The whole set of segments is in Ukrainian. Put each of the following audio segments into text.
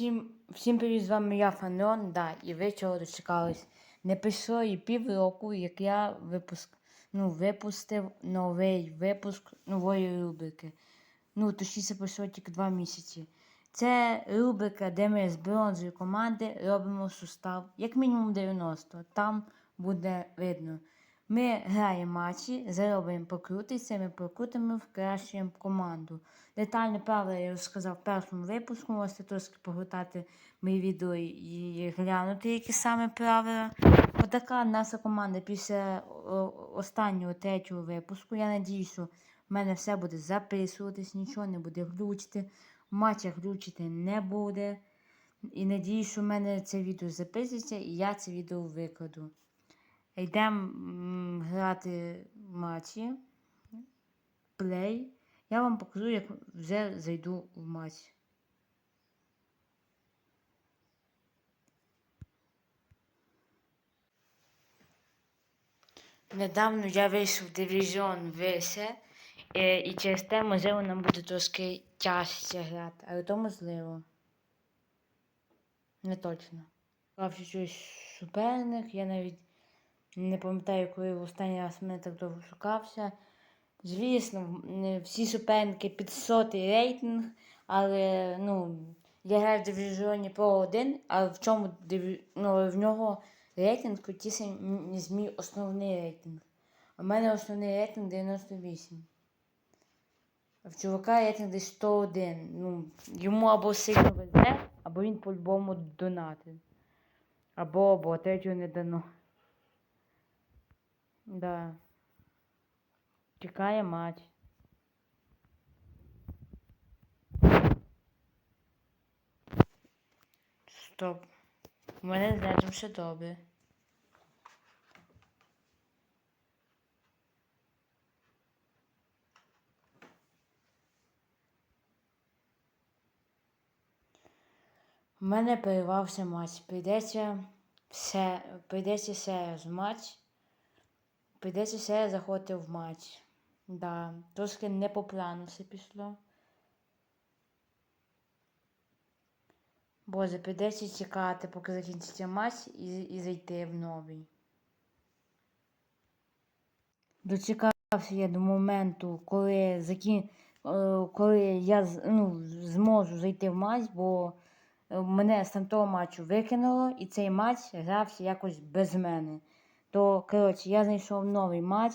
Всім, всім привіт, з вами я Фанон, да, і ви чого дочекались. Не пройшло і півроку, як я випуск, ну, випустив новий випуск нової рубрики. Ну, точніше пройшло тільки два місяці. Це рубрика, де ми з бронзової команди робимо сустав, як мінімум 90. Там буде видно. Ми граємо матчі, заробимо покрутися, ми прокрутимо в кращу команду. Детально правила я розказав в першому випуску, можете трошки погортати мої відео і глянути, які саме правила. Отака наша команда після останнього третього випуску. Я надію, що в мене все буде записуватись, нічого не буде глючити. В матчах глючити не буде. І надію, що в мене це відео записується і я це відео викладу. Йдемо грати матчі. Плей. Я вам покажу, як вже зайду в матч. Недавно я вийшов в дивізіон вище, і через те, можливо, нам буде трошки тяжче грати, але то можливо. Не точно. Стався щось суперник, я навіть не пам'ятаю, коли в останній раз мене так довго шукався. Звісно, всі суперники під сотий рейтинг, але ну, я граю в дивізіоні Pro 1, а в чому ну, в нього рейтинг крутіший, ніж мій основний рейтинг. У мене основний рейтинг 98. А в чувака рейтинг десь 101. Ну, йому або сильно везе, або він по-любому донатить. Або або третього не дано. Да. Чекає мать. Стоп. У мене з нетом все добре. У мене перервався матч. Прийдеться все, прийдеться ще раз матч. Прийдеться ще заходити в матч. Да, трошки не по плану все пішло. Боже, прийдеться чекати, поки закінчиться матч і, і зайти в новий. Дочекався я до моменту, коли закін... е, коли я ну, зможу зайти в матч, бо е, мене з того матчу викинуло, і цей матч грався якось без мене. То, коротше, я знайшов новий матч.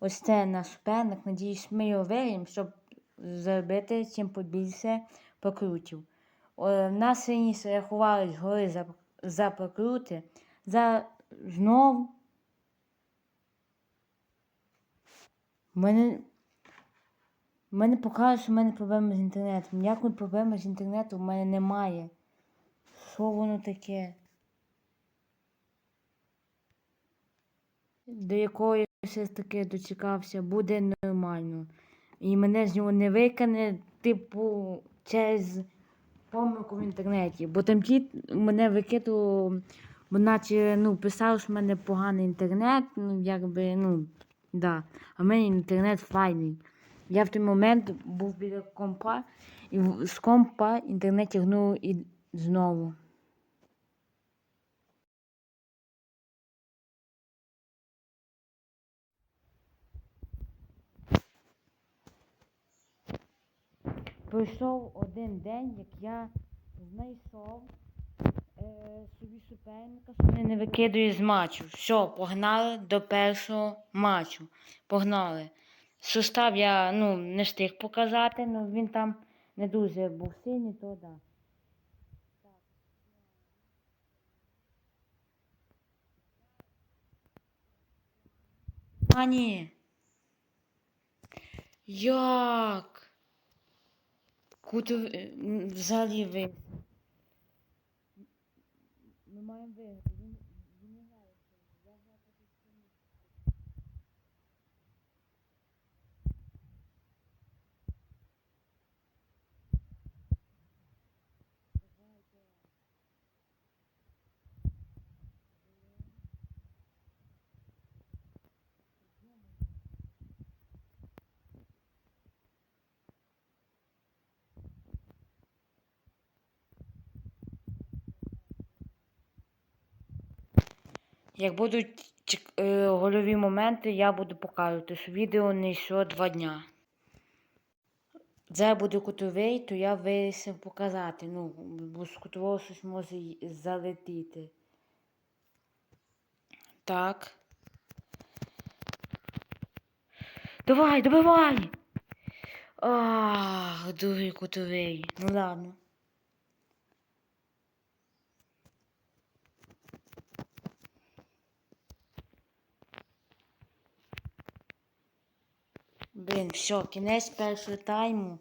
Ось це наш суперник. Надіюсь, ми його виграємо, щоб заробити чим побільше покрутів. В нас раніше рахувались гори за, за покрути. За знов. Мене. Мене покаже, що в мене проблеми з інтернетом. Ніякої проблеми з інтернетом в мене немає. Що воно таке? До якого я все ж таки дочекався, буде нормально. І мене з нього не викине, типу, через помилку в інтернеті. Бо там ті мене викидувало, бо наче ну, писав, що в мене поганий інтернет, ну, якби, ну, да. А в мене інтернет файний. Я в той момент був біля компа, і з компа інтернет тягнув і знову. Пройшов один день, як я знайшов е, собі суперника, що мене не викидує з матчу. Все, погнали до першого матчу. Погнали. Сустав я ну, не встиг показати, ну він там не дуже був сильний, то да. А ні. Як? Ви- м, взагалі ви? Ми маємо виграти. Як будуть е, гольові моменти, я буду показувати, що відео не йшло два дня. Це буде кутовий, то я вирішив показати. Ну, бо з кутового щось може залетіти. Так. Давай, добивай! Ах, другий кутовий. Ну ладно. Блін, все, кінець першого тайму.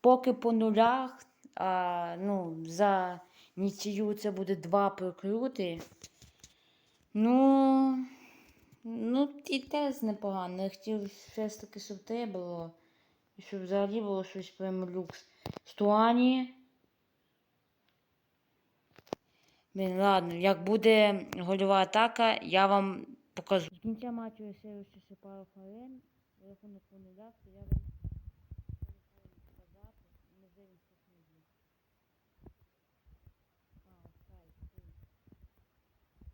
Поки по нулях, а, ну, за нічию це буде два прокрути. Ну, ну, і теж непогано. Я хотів щось таке, щоб те було. І щоб взагалі було щось прямо люкс. Стуані. Блін, ладно, як буде гольова атака, я вам покажу. Кінця матчу я ще пару хвилин. Рахунок по нулях, то я вам дивимося, що не буде. А.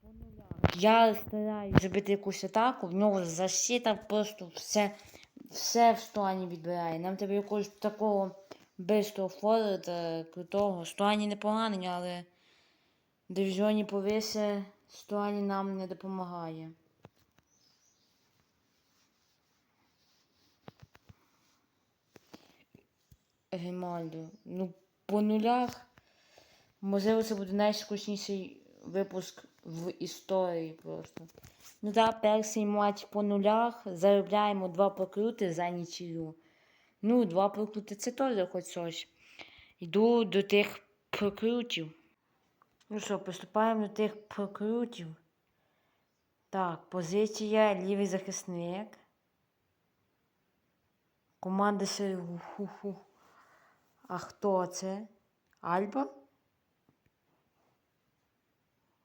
По нулях. Я стараюсь зробити якусь атаку, в нього защита просто все, все в стороні відбирає. Нам треба якогось такого бистрого форварда, крутого. Стороні непоганий, але в дивізіоні повише стороні нам не допомагає. Гемальдо. Ну, по нулях. Можливо, це буде найскучніший випуск в історії просто. Ну так, перший матч по нулях. Заробляємо два покрути за нічию. Ну, два прокрути це теж хоч щось. Йду до тих прокрутів. Ну що, приступаємо до тих прокрутів. Так, позиція лівий захисник. Команда ще. А хто це? Альба?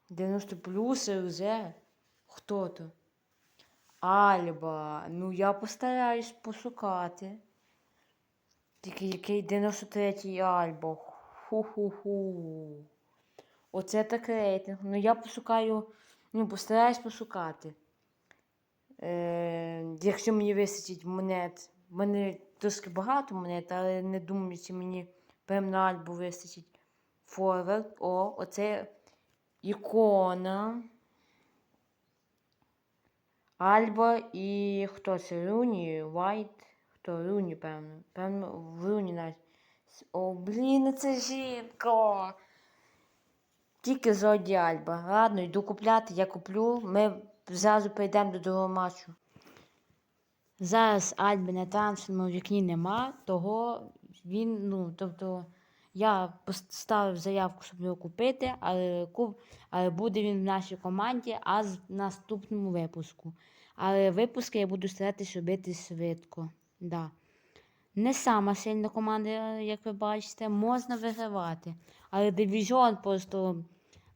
90 плюс РЗ? Хто то? Альба. Ну я постараюсь пошукати. Тільки який 93-й Альба. Ху-ху-ху. Оце так рейтинг. Ну я пошукаю. Ну, постараюсь пошукати. Е, якщо мені вистачить монет. Мене трошки багато монет, але не думаю, чи мені прям на альбу вистачить. Форвард. О, оце ікона. Альба і хто це? Руні, Вайт. Хто Руні, певно. Певно, в Руні навіть. О, блін, це жінка. Тільки зоді Альба. Ладно, йду купляти, я куплю. Ми зразу перейдемо до другого матчу. Зараз Альби на трансферному вікні нема, того він, ну, тобто, я поставив заявку, щоб його купити, але куп, але буде він в нашій команді аж в наступному випуску. Але випуски я буду старатися робити швидко. Да. Не сама сильна команда, як ви бачите, можна вигравати. Але дивізіон просто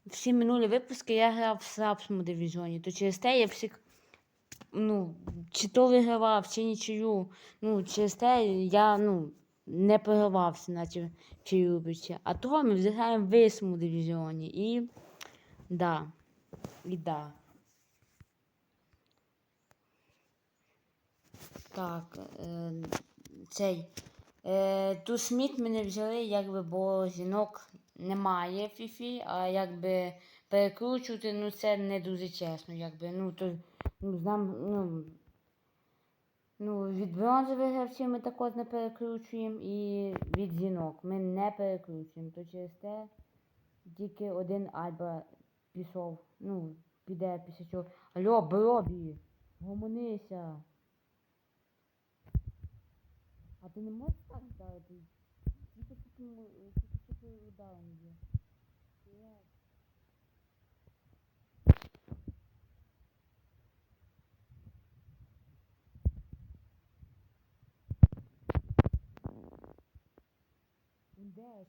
всі минулі випуски я грав в слабшому дивізіоні. То через те я всіх ну, чи то вигравав, чи нічию. Ну, через те я ну, не програвався, наче чи любичі. А того ми граємо в висшому дивізіоні. І да. І да. Так, е, цей. Е, ту Сміт мене взяли, якби, бо жінок немає в фіфі, а якби перекручувати, ну це не дуже чесно, якби. Ну, то ну, знам, ну, ну, від бронзових гравців ми також не перекручуємо і від жінок ми не перекручуємо. То через те тільки один Альба пішов. Ну, піде після цього. Алло, Бробі, гомонися. А ти не можеш так вдарити? Тільки тільки тільки ударом є. Ідеш,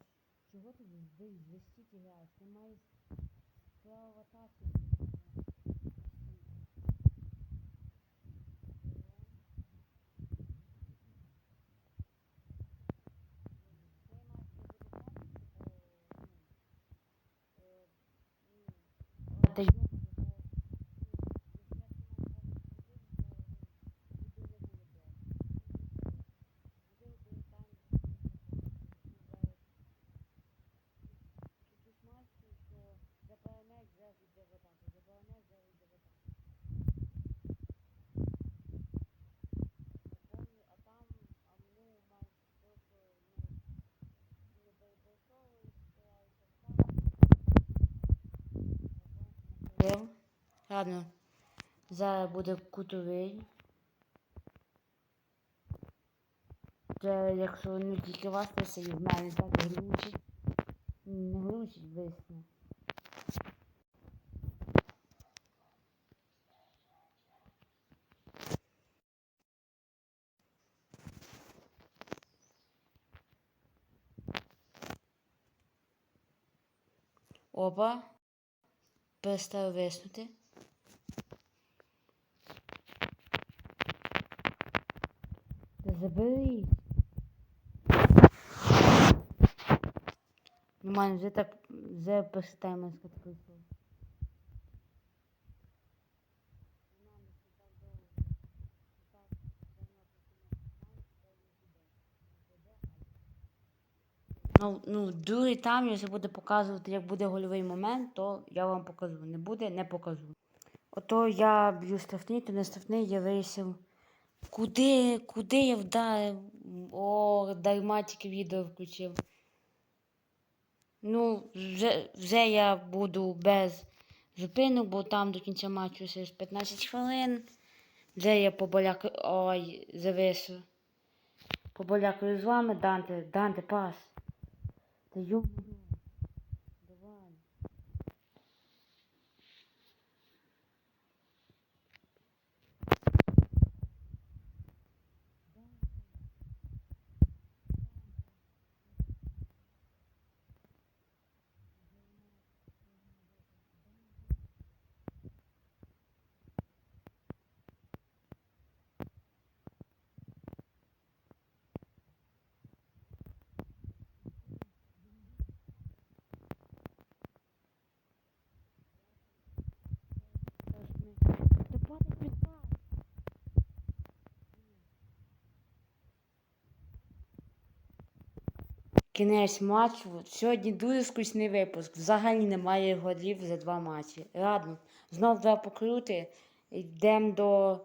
чого ти здесь в защиті граєш? Ти маєш право в атаці. Та Ладно. Зараз буде кутовий. Це якщо не тільки вас це в мене так глючить. Не глючить висне. Опа. Перестав виснути. Забери. Нормально, вже так, вже перший таймер пройшов. Ну, ну, другий тайм, якщо буде показувати, як буде гольовий момент, то я вам покажу. Не буде, не покажу. Ото я б'ю штрафний, то не штрафний, я вирішив. Куди, куди я вдарив? О, дарма тільки відео включив. Ну, вже, вже я буду без зупинок, бо там до кінця матчу ще 15 хвилин. Вже я побалякаю. Ой, завису. Побалякаю з вами, Данте, Данте, пас. Та йо. Давай. Та падай під пас. Кінець матчу. Сьогодні дуже скучний випуск. Взагалі немає голів за два матчі. Ладно, знов два покрути. Йдемо до.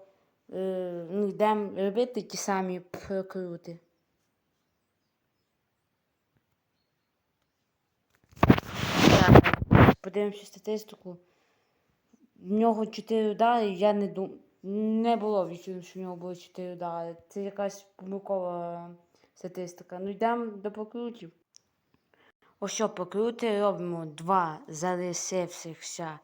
Е, ну, йдемо робити ті самі прокрути. Подивимося статистику. В нього 4 удари, я не дум... Не було відчуття, що в нього було 4 удари. Це якась помилкова статистика. Ну йдемо до покрутів. Ось що покрути робимо два залишившихся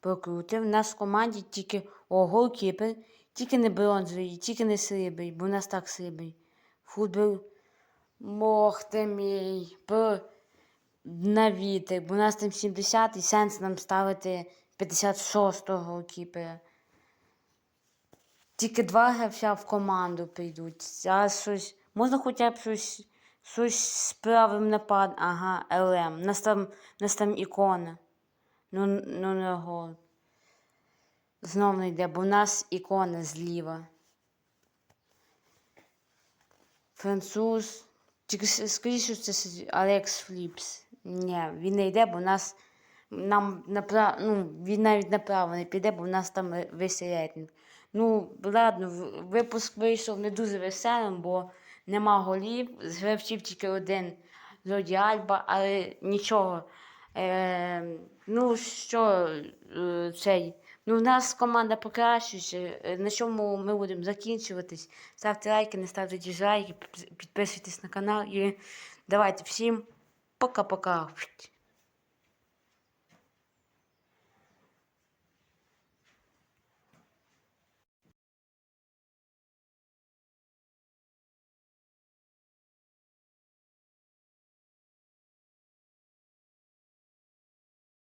покрути. У нас в команді тільки о, голкіпер, тільки не бронзовий, тільки не срібний, бо у нас так срібний. Футбол. Мох ти мій. На вітер, бо у нас там 70 і сенс нам ставити 56-го кіпера. Тільки два гравця в команду прийдуть. Зараз щось. Можна хоча б щось, щось з правим напад. Ага, ЛМ. Нас там, нас там ікона. Ну, ну не гол. Знов не йде, бо в нас ікона зліва. Француз. Тільки скажіть, що це Алекс Фліпс. Ні, він не йде, бо в нас нам направ... ну, він навіть направо не піде, бо в нас там висить рейтинг. Ну, ладно, випуск вийшов не дуже веселим, бо нема голів, з тільки один Зоді Альба, але нічого. Е, ну, що е, цей. Ну, в нас команда покращується. Е, На чому ми будемо закінчуватись. Ставте лайки, не ставте дізлайки, підписуйтесь на канал і давайте всім пока-пока.